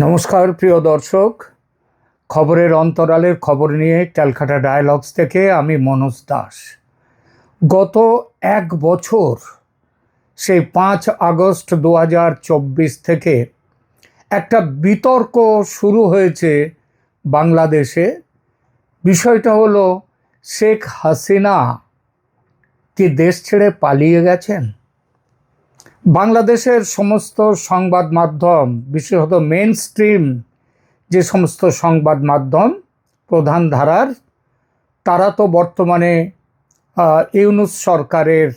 নমস্কার, প্রিয় দর্শক। খবরের অন্তরালের খবর নিয়ে ক্যালকাটা ডায়ালগস থেকে আমি মনোজ দাস। গত এক বছর, সেই পাঁচ আগস্ট দু হাজার চব্বিশ থেকে একটা বিতর্ক শুরু হয়েছে বাংলাদেশে। বিষয়টা হলো, শেখ হাসিনা কি দেশ ছেড়ে পালিয়ে গেছেন? বাংলাদেশের সমস্ত সংবাদ মাধ্যম, বিশেষত মেন স্ট্রিম যে সমস্ত সংবাদ মাধ্যম, প্রধান ধারার, তারা তো বর্তমানে ইউনুস সরকারের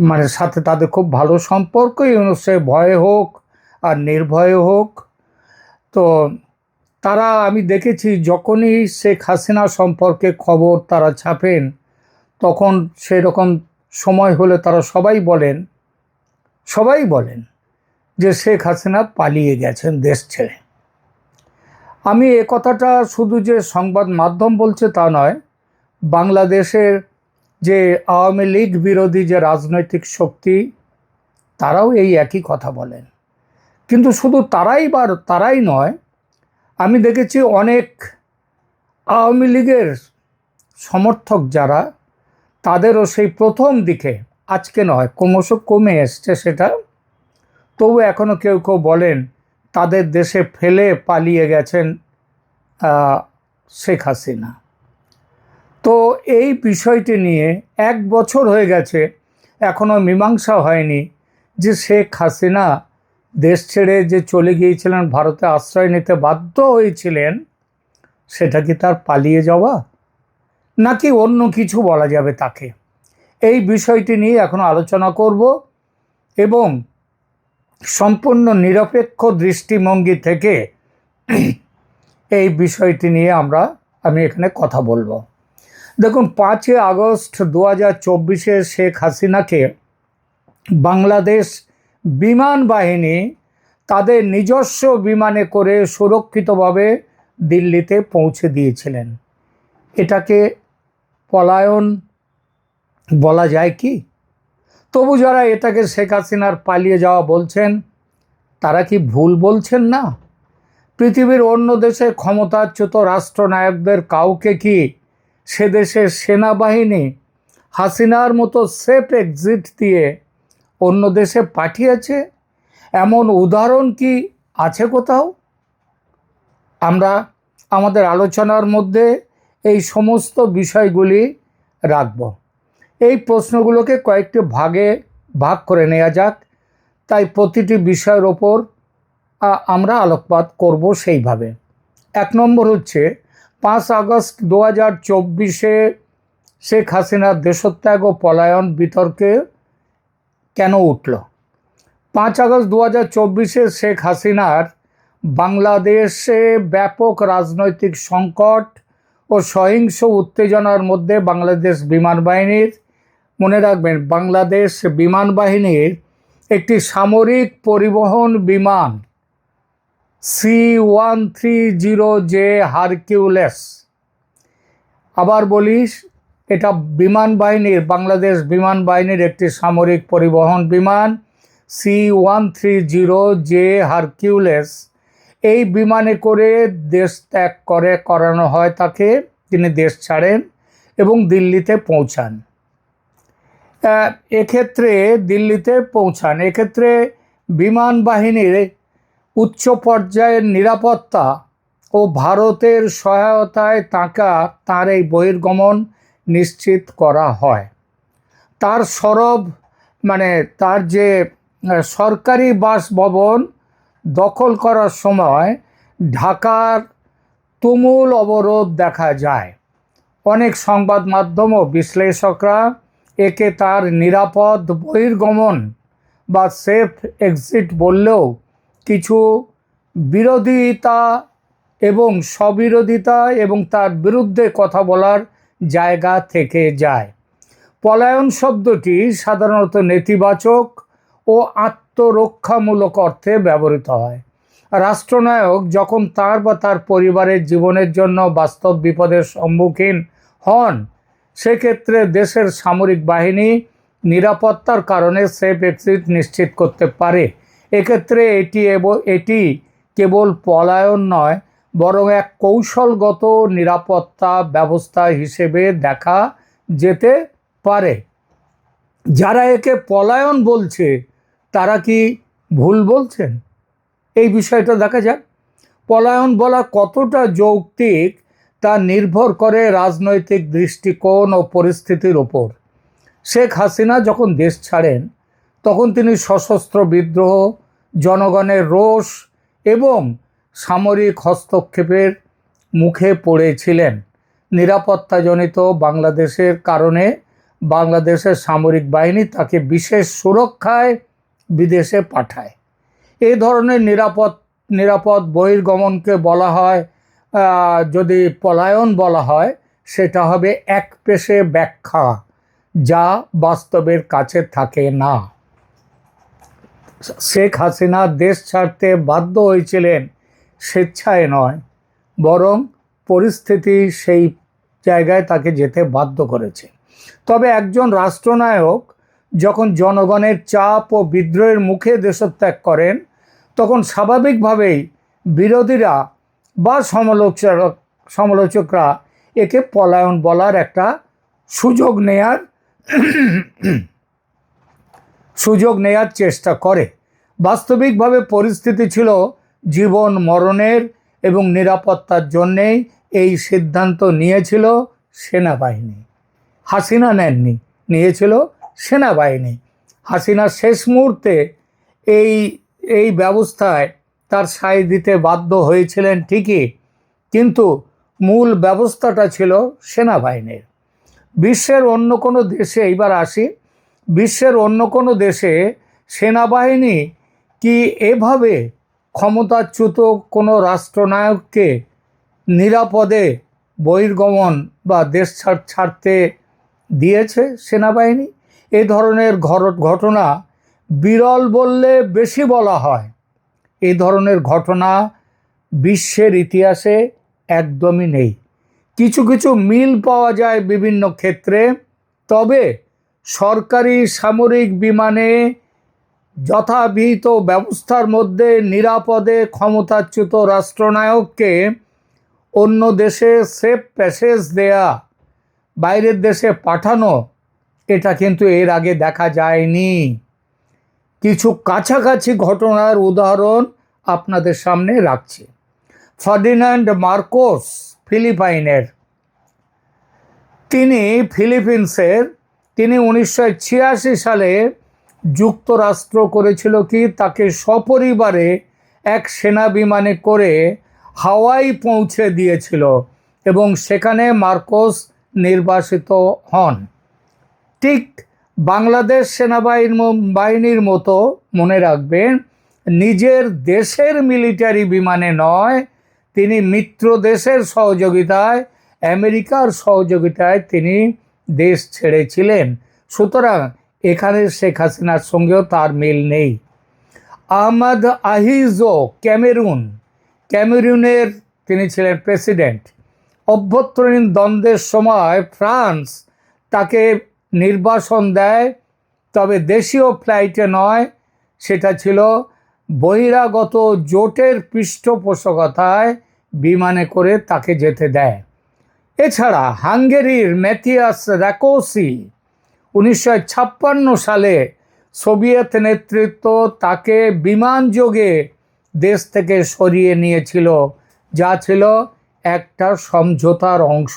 মানে সাথে তাদের খুব ভালো সম্পর্ক। ইউনুসে ভয়ে হোক আর নির্ভয়ে হোক। তো তারা, আমি দেখেছি যখনই শেখ হাসিনা সম্পর্কে খবর তারা ছাপেন, তখন সেই রকম সময় হলে তারা সবাই বলেন সবাই বলেন যে শেখ হাসিনা পালিয়ে গেছেন দেশ ছেড়ে। আমি এ কথাটা শুধু যে সংবাদ মাধ্যম বলছে তা নয়, বাংলাদেশের যে আওয়ামী লীগ বিরোধী যে রাজনৈতিক শক্তি, তারাও এই একই কথা বলেন। কিন্তু শুধু তারাই বা তারাই নয়, আমি দেখেছি অনেক আওয়ামী লীগের সমর্থক যারা, তাদেরও সেই প্রথম দিকে আজকে নয়, ক্রমশ কমে এসছে সেটা। তবু এখনও কেউ কেউ বলেন, তাদের দেশে ফেলে পালিয়ে গেছেন শেখ হাসিনা। তো এই বিষয়টি নিয়ে এক বছর হয়ে গেছে এখনও মীমাংসা হয়নি যে শেখ হাসিনা দেশ ছেড়ে যে চলে গিয়েছিলেন, ভারতে আশ্রয় নিতে বাধ্য হয়েছিলেন, সেটা কি তার পালিয়ে যাওয়া? নাকি অন্য কিছু বলা যাবে তাকে? এই বিষয়টি নিয়ে এখন আলোচনা করব এবং সম্পূর্ণ নিরপেক্ষ দৃষ্টিভঙ্গি থেকে এই বিষয়টি নিয়ে আমরা, আমি এখানে কথা বলব। দেখুন, পাঁচই আগস্ট দু হাজার চব্বিশে শেখ হাসিনাকে বাংলাদেশ বিমান বাহিনী তাদের নিজস্ব বিমানে করে সুরক্ষিতভাবে দিল্লিতে পৌঁছে দিয়েছিলেন। এটাকে পলায়ন বলা যায় কি? তবু যারা এটাকে শেখ হাসিনার পালিয়ে যাওয়া বলছেন, তারা কি ভুল বলছেন না? পৃথিবীর অন্য দেশে ক্ষমতাচ্যুত রাষ্ট্রনায়কদের কাউকে কি সে দেশের সেনাবাহিনী হাসিনার মতো সেফ এক্সিট দিয়ে অন্য দেশে পাঠিয়েছে? এমন উদাহরণ কি আছে কোথাও? আমরা আমাদের আলোচনার মধ্যে এই সমস্ত বিষয়গুলি রাখব। এই প্রশ্নগুলোকে কয়েকটি ভাগে ভাগ করে নেওয়া যাক। তাই প্রতিটি বিষয়ের ওপর আমরা আলোকপাত করব সেইভাবে। এক নম্বর হচ্ছে, পাঁচ আগস্ট দু হাজার চব্বিশে শেখ হাসিনার দেশত্যাগ ও পলায়ন বিতর্কে কেন উঠল? পাঁচ আগস্ট দু হাজার চব্বিশে শেখ হাসিনার বাংলাদেশে ব্যাপক রাজনৈতিক সংকট ও সহিংস উত্তেজনার মধ্যে বাংলাদেশ বিমান বাহিনীর মনে রাখবেন, বাংলাদেশ বিমান বাহিনীর একটি সামরিক পরিবহন বিমান C one three zero J Hercules আবার বলিস, এটা বিমান বাহিনীর বাংলাদেশ বিমান বাহিনীর একটি সামরিক পরিবহন বিমান C one three zero J Hercules এই বিমানে করে দেশ ত্যাগ করে, করানো হয় তাকে, তিনি দেশ ছাড়েন এবং দিল্লিতে পৌঁছান। এক্ষেত্রে দিল্লিতে পৌঁছান। এক্ষেত্রে বিমান বাহিনীর উচ্চ পর্যায়ের নিরাপত্তা ও ভারতের সহায়তায় তাঁকা তার এই বহির্গমন নিশ্চিত করা হয়। তার সরব মানে তার যে সরকারি বাসভবন দখল করার সময় ঢাকার তুমুল অবরোধ দেখা যায়। অনেক সংবাদ মাধ্যম ও বিশ্লেষকরা একে তার নিরাপদ বহির্গমন বা সেফ এক্সিট বললেও কিছু বিরোধিতা এবং স্ববিরোধিতা এবং তার বিরুদ্ধে কথা বলার জায়গা থেকে যায়। পলায়ন শব্দটি সাধারণত নেতিবাচক ও আত্মরক্ষামূলক অর্থে ব্যবহৃত হয়। রাষ্ট্রনায়ক যখন তার বা তার পরিবারের জীবনের জন্য বাস্তব বিপদের সম্মুখীন হন সেক্ষেত্রে দেশের সামরিক বাহিনী নিরাপত্তার কারণে সেফ এক্সিট নিশ্চিত করতে পারে। এক্ষেত্রে এটি এটি কেবল পলায়ন নয়, বরং এক কৌশলগত নিরাপত্তা ব্যবস্থা হিসেবে দেখা যেতে পারে। যারা একে পলায়ন বলছে, তারা কি ভুল বলছেন? এই বিষয়টা দেখা যাক। পলায়ন বলা কতটা যৌক্তিক তা নির্ভর করে রাজনৈতিক দৃষ্টিকোণ ও পরিস্থিতির ওপর। শেখ হাসিনা যখন দেশ ছাড়েন, তখন তিনি সশস্ত্র বিদ্রোহ, জনগণের রোষ এবং সামরিক হস্তক্ষেপের মুখে পড়েছিলেন। নিরাপত্তাজনিত বাংলাদেশের কারণে বাংলাদেশের সামরিক বাহিনী তাকে বিশেষ সুরক্ষায় বিদেশে পাঠায়। এই ধরনের নিরাপদ নিরাপদ বহির্গমনকে বলা হয় যদি পলায়ন বলা হয়, সেটা হবে এক পেশে ব্যাখ্যা, যা বাস্তবের কাছে থাকে না। শেখ হাসিনা দেশ ছাড়তে বাধ্য হয়েছিলেন, স্বেচ্ছায় নয়, বরং পরিস্থিতি সেই জায়গায় তাকে যেতে বাধ্য করেছে। তবে একজন রাষ্ট্রনায়ক যখন জনগণের চাপ ও বিদ্রোহের মুখে দেশত্যাগ করেন, তখন স্বাভাবিকভাবেই বিরোধীরা বা সমালোচক, সমালোচকরা একে পলায়ন বলার একটা সুযোগ নেয়ার সুযোগ নেয়ার চেষ্টা করে। বাস্তবিকভাবে পরিস্থিতি ছিল জীবন মরণের এবং নিরাপত্তার জন্যেই এই সিদ্ধান্ত নিয়েছিল সেনাবাহিনী। হাসিনা নেননি, নিয়েছিল সেনাবাহিনী। হাসিনা শেষ মুহূর্তে এই এই ব্যবস্থায় তার সাই দিতে বাধ্য হয়েছিলেন ঠিকই, কিন্তু মূল ব্যবস্থাটা ছিল সেনাবাহিনীর। বিশ্বের অন্য কোনো দেশে, এইবার আসি, বিশ্বের অন্য কোনো দেশে সেনাবাহিনী কি এভাবে ক্ষমতাচ্যুত কোনো রাষ্ট্রনায়ককে নিরাপদে বহির্গমন বা দেশ ছাড়, ছাড়তে দিয়েছে সেনাবাহিনী? এ ধরনের ঘটনা বিরল বললে বেশি বলা হয়। এই ধরনের ঘটনা বিশ্বের ইতিহাসে একদমই নেই। কিছু কিছু মিল পাওয়া যায় বিভিন্ন ক্ষেত্রে, তবে সরকারি সামরিক বিমানে যথাবিহিত ব্যবস্থার মধ্যে নিরাপদে ক্ষমতাচ্যুত রাষ্ট্রনায়ককে অন্য দেশে সেফ প্যাসেজ দেয়া, বাইরের দেশে পাঠানো, এটা কিন্তু এর আগে দেখা যায়নি। কিছু কাছাকাছি ঘটনার উদাহরণ আপনাদের সামনে রাখছি। ফার্ডিনান্ড মার্কোস ফিলিপাইনের। তিনি ফিলিপিন্সের, তিনি উনিশশো ছিয়াশি সালে যুক্তরাষ্ট্র করেছিল কি? তাকে সপরিবারে এক সেনা বিমানে করে হাওয়াই পৌঁছে দিয়েছিল এবং সেখানে মার্কোস নির্বাসিত হন। ঠিক বাংলাদেশ সেনাবাহিনী বাহিনীর মতো মনে রাখবেন, নিজের দেশের মিলিটারি বিমানে নয়, তিনি মিত্র দেশের সহযোগিতায়, আমেরিকার সহযোগিতায় তিনি দেশ ছেড়েছিলেন। সুতরাং এখানে শেখ হাসিনার সঙ্গেও তার মিল নেই। আহমদ আহিজো ক্যামেরুন। ক্যামেরুনের তিনি ছিলেন প্রেসিডেন্ট। অভ্যন্তরীণ দ্বন্দ্বের সময় ফ্রান্স তাকে নির্বাসন দেয়, তবে দেশীয় ফ্লাইটে নয়। সেটা ছিল বহিরাগত জোটের পৃষ্ঠপোষকতায় বিমানে করে তাকে যেতে দেয়। এছাড়া হাঙ্গেরির ম্যাথিয়াস র্যাকোসি উনিশশো ছাপ্পান্ন সালে সোভিয়েত নেতৃত্ব তাকে বিমানযোগে দেশ থেকে সরিয়ে নিয়েছিল, যা ছিল একটা সমঝোতার অংশ।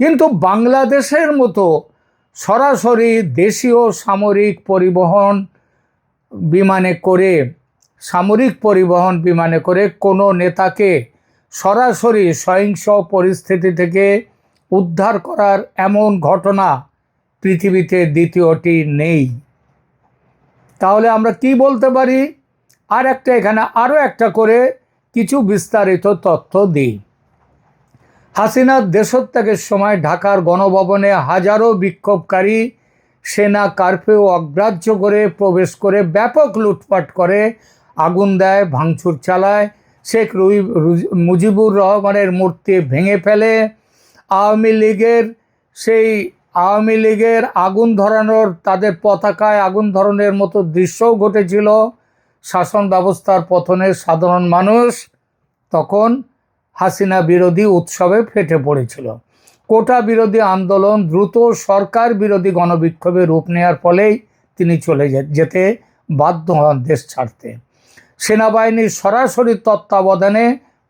কিন্তু বাংলাদেশের মতো সরাসরি দেশীয় সামরিক পরিবহন বিমানে করে, সামরিক পরিবহন বিমানে করে কোনো নেতাকে সরাসরি সহিংস পরিস্থিতি থেকে উদ্ধার করার এমন ঘটনা পৃথিবীতে দ্বিতীয়টি নেই। তাহলে আমরা কি বলতে পারি? আর একটা এখানে আরও একটা করে কিছু বিস্তারিত তথ্য দিই। হাসিনার দেশত্যাগের সময় ঢাকার গণভবনে হাজারো বিক্ষোভকারী সেনা কারফিউ অগ্রাহ্য করে প্রবেশ করে ব্যাপক লুটপাট করে, আগুন দেয়, ভাঙচুর চালায়। শেখ রুই মুজিবুর রহমানের মূর্তি ভেঙে ফেলে। আওয়ামী লীগের সেই আওয়ামী লীগের আগুন ধরানোর তাদের পতাকায় আগুন ধরনের মতো দৃশ্যও ঘটেছিল। শাসন ব্যবস্থার পতনে সাধারণ মানুষ তখন হাসিনা বিরোধী উৎসবে ফেটে পড়েছিল। কোটা বিরোধী আন্দোলন দ্রুত সরকার বিরোধী গণবিক্ষোভে রূপ নেওয়ার ফলেই তিনি চলে যেতে বাধ্য হন দেশ ছাড়তে। সেনাবাহিনীর সরাসরি তত্ত্বাবধানে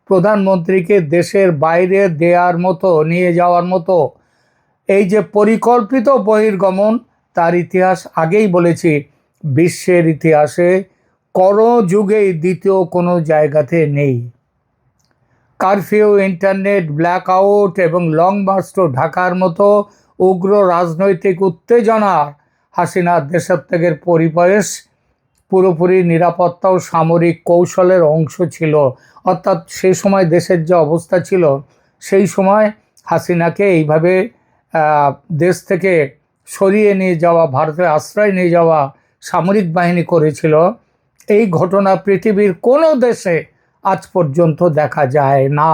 প্রধানমন্ত্রীকে দেশের বাইরে দেওয়ার মতো, নিয়ে যাওয়ার মতো এই যে পরিকল্পিত বহির্গমন, তার ইতিহাস আগেই বলেছি, বিশ্বের ইতিহাসে কোনো যুগেই দ্বিতীয় কোনো জায়গাতে নেই। কারফিউ, ইন্টারনেট ব্ল্যাক আউট এবং লং মার্চ টু ঢাকার মতো উগ্র রাজনৈতিক উত্তেজনা। হাসিনার দেশত্যাগের পরিবেশ পুরোপুরি নিরাপত্তা ও সামরিক কৌশলের অংশ ছিল। অর্থাৎ সেই সময় দেশের যে অবস্থা ছিল, সেই সময় হাসিনাকে এইভাবে দেশ থেকে সরিয়ে নিয়ে যাওয়া, ভারতের আশ্রয় নিয়ে যাওয়া সামরিক বাহিনী করেছিল। এই ঘটনা পৃথিবীর কোনো দেশে আজ পর্যন্ত দেখা যায় না।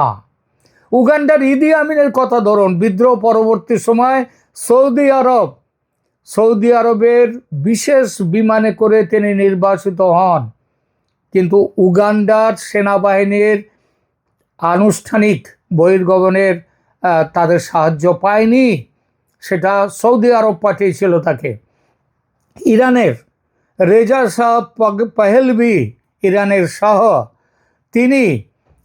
উগান্ডার ইদি আমিনের কথা ধরুন, বিদ্রোহ পরবর্তী সময় সৌদি আরব, সৌদি আরবের বিশেষ বিমানে করে তিনি নির্বাসিত হন। কিন্তু উগান্ডার সেনাবাহিনীর আনুষ্ঠানিক বহির্গমনের তাদের সাহায্য পায়নি, সেটা সৌদি আরব পাঠিয়েছিল তাকে। ইরানের রেজা শাহ পেহেলভি, ইরানের শাহ তিনি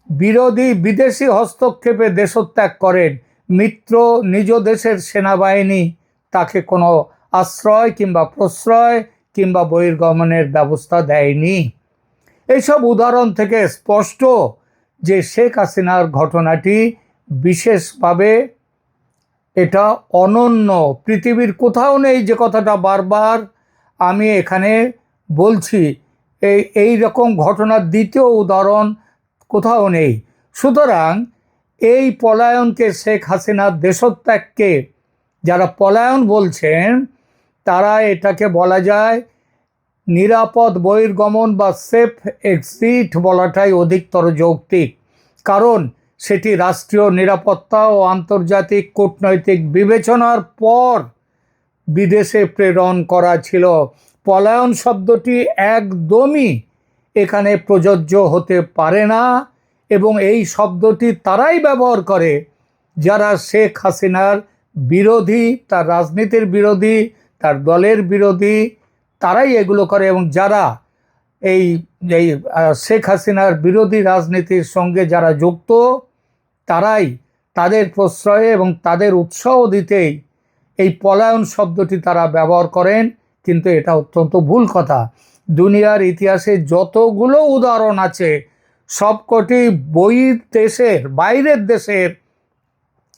বিরোধী বিদেশি হস্তক্ষেপে দেশত্যাগ করেন। মিত্র নিজ দেশের সেনাবাহিনী তাকে কোনো আশ্রয় কিংবা প্রশ্রয় কিংবা বহির্গমনের ব্যবস্থা দেয়নি। এইসব উদাহরণ থেকে স্পষ্ট যে শেখ হাসিনার ঘটনাটি বিশেষভাবে এটা অনন্য। পৃথিবীর কোথাও নেই যে কথাটা বারবার আমি এখানে বলছি। এই এই রকম ঘটনার দ্বিতীয় উদাহরণ কোথাও নেই। সুতরাং এই পলায়নকে শেখ হাসিনার দেশত্যাগকে যারা পলায়ন বলছেন, তারা এটাকে বলা যায় নিরাপদ বহির্গমন বা সেফ এক্সিট বলাটাই অধিকতর যৌক্তিক। কারণ সেটি রাষ্ট্রীয় নিরাপত্তা ও আন্তর্জাতিক কূটনৈতিক বিবেচনার পর বিদেশে প্রেরণ করা ছিল। পলায়ন শব্দটি একদমই এখানে প্রযোজ্য হতে পারে না এবং এই শব্দটি তারাই ব্যবহার করে যারা শেখ হাসিনার বিরোধী, তার রাজনীতির বিরোধী, তার দলের বিরোধী, তারাই এগুলো করে এবং যারা এই এই শেখ হাসিনার বিরোধী রাজনীতির সঙ্গে যারা যুক্ত, তারাই তাদের প্রশ্রয়ে এবং তাদের উৎসাহ দিতেই এই পলায়ন শব্দটি তারা ব্যবহার করেন। কিন্তু এটা অত্যন্ত ভুল কথা। দুনিয়ার ইতিহাসে যতগুলো উদাহরণ আছে, সবকটি বই দেশের, বাইরের দেশের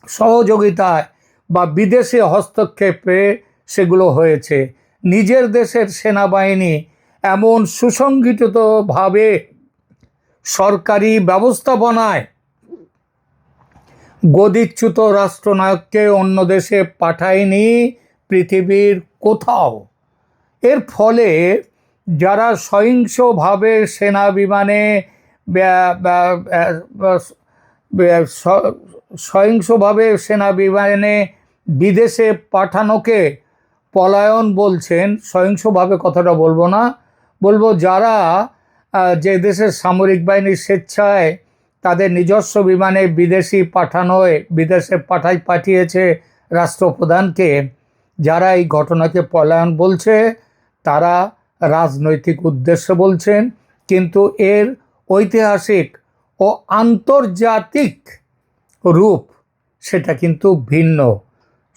সহযোগিতায় বা বিদেশি হস্তক্ষেপে সেগুলো হয়েছে। নিজের দেশের সেনাবাহিনী এমন সুসংগঠিতভাবে সরকারি ব্যবস্থাপনায় গদিচ্যুত রাষ্ট্রনায়ককে অন্য দেশে পাঠায়নি পৃথিবীর কোথাও। এর ফলে যারা সহিংসভাবে সেনা বিমানে সহিংসভাবে সেনা বিমানে বিদেশে পাঠানোকে পলায়ন বলছেন, সহিংসভাবে কথাটা বলব না, বলব যারা যে দেশের সামরিক বাহিনীর স্বেচ্ছায় তাদের নিজস্ব বিমানে বিদেশি পাঠানোয়, বিদেশে পাঠাই পাঠিয়েছে রাষ্ট্রপ্রধানকে, যারা এই ঘটনাকে পলায়ন বলছে তারা রাজনৈতিক উদ্দেশ্য বলছেন, কিন্তু এর ঐতিহাসিক ও আন্তর্জাতিক রূপ সেটা কিন্তু ভিন্ন।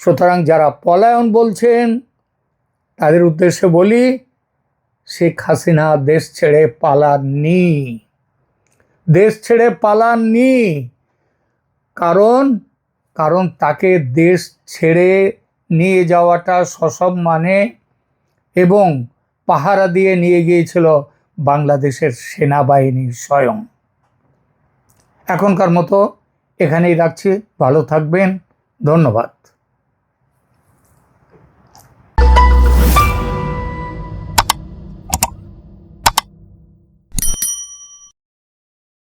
সুতরাং যারা পলায়ন বলছেন, তাদের উদ্দেশ্যে বলি, শেখ হাসিনা দেশ ছেড়ে পালাননি। দেশ ছেড়ে পালাননি। কারণ কারণ তাকে দেশ ছেড়ে নিয়ে যাওয়াটা সসম্মানে এবং পাহারা দিয়ে নিয়ে গিয়েছিল বাংলাদেশের সেনাবাহিনী স্বয়ং। এখনকার মতো এখানেই রাখছি। ভালো থাকবেন। ধন্যবাদ।